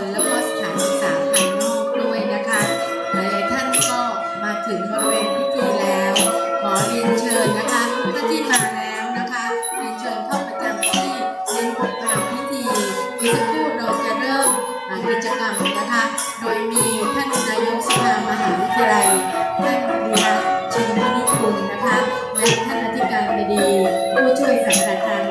นแล้วก็สถานศึกษาภายนอกด้วยนะคะหลายท่านก็มาถึงบริเวณพิธีแล้ว ขอเรียนเชิญนะคะท่านที่มาแล้วนะคะเรียนเชิญเข้าประจำที่ในบทประดัพิธีอีกสักครู่เราจะเริ่มกิจกรรมนะคะ โดยมีท่านนายกสภามหาวิทยาลัยท่านดีนาชินวินิคุณนะคะและท่านอธิการบดีผู้ช่วยศาสตราจารย์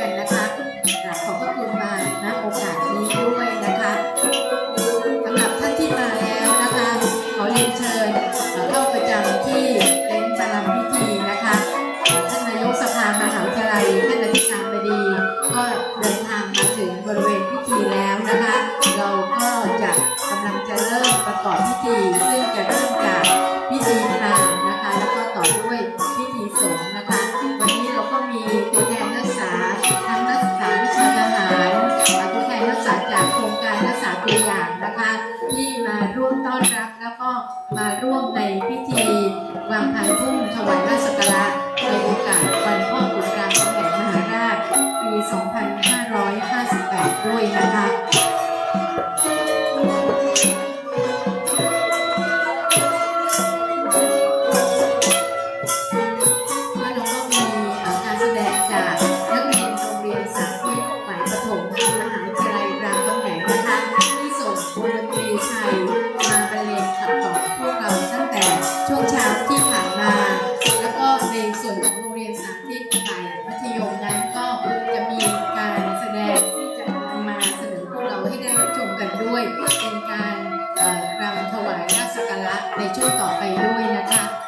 กันนะคะ คะที่มาร่วมต้อนรับ แล้วก็มาร่วมในพิธีวางพานพุ่มถวายราชสักการะในโอกาสวันพ่อขุนรามคำแหงมหาราชปี 2558 ด้วยนะคะ รียนสาธิตฝ่ายมัธยมนั้นก็จะมีการแสดงที่จะมาเสนอพวกเราให้ได้ชมกันด้วย เป็นการรำถวายราชสักการะในช่วงต่อไปด้วยนะคะ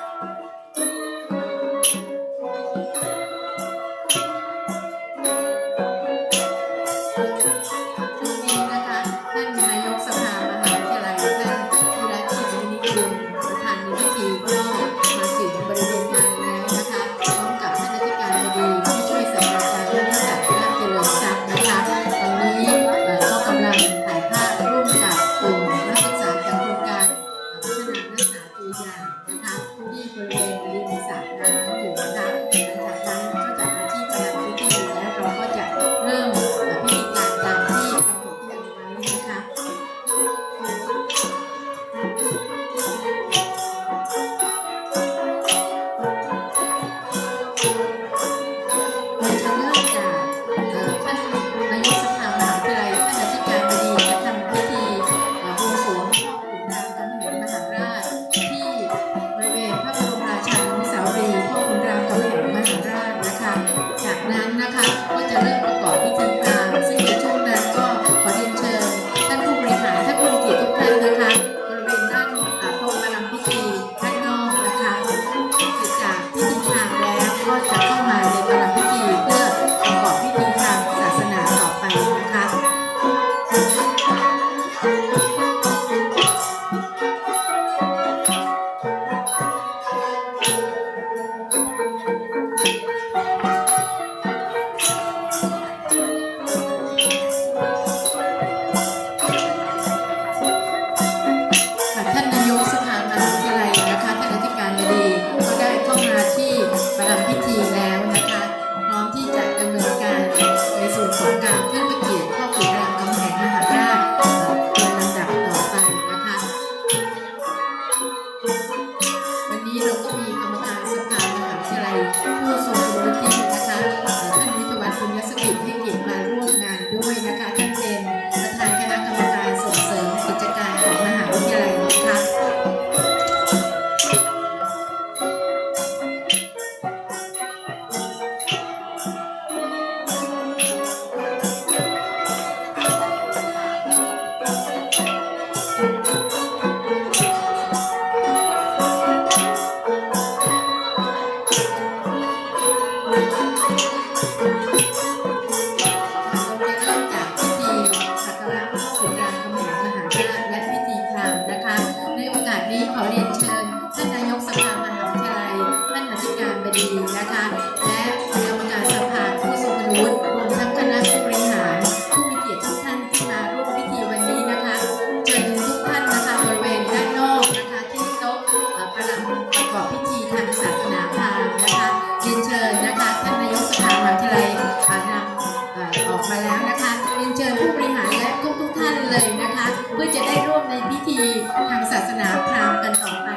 และกรรมการสภาผู้ทรงคุณวุฒิรวมทั้งคณะผู้บริหารผู้มีเกียรติทุกท่านที่มาร่วมพิธีวันนี้นะคะเชิญทุกท่านนะคะบริเวณด้านนอกนะคะที่โต๊ะเอ่อกำลังประกอบพิธีทางศาสนาพราหมณ์นะคะเรียนเชิญนะคะท่านนายกสภามหาวิทยาลัยอ่านำออกมาแล้วนะคะเรียนเชิญผู้บริหารและทุกทุกท่านเลยนะคะ เพื่อจะได้ร่วมในพิธีทางศาสนาพราหมณ์กันต่อไป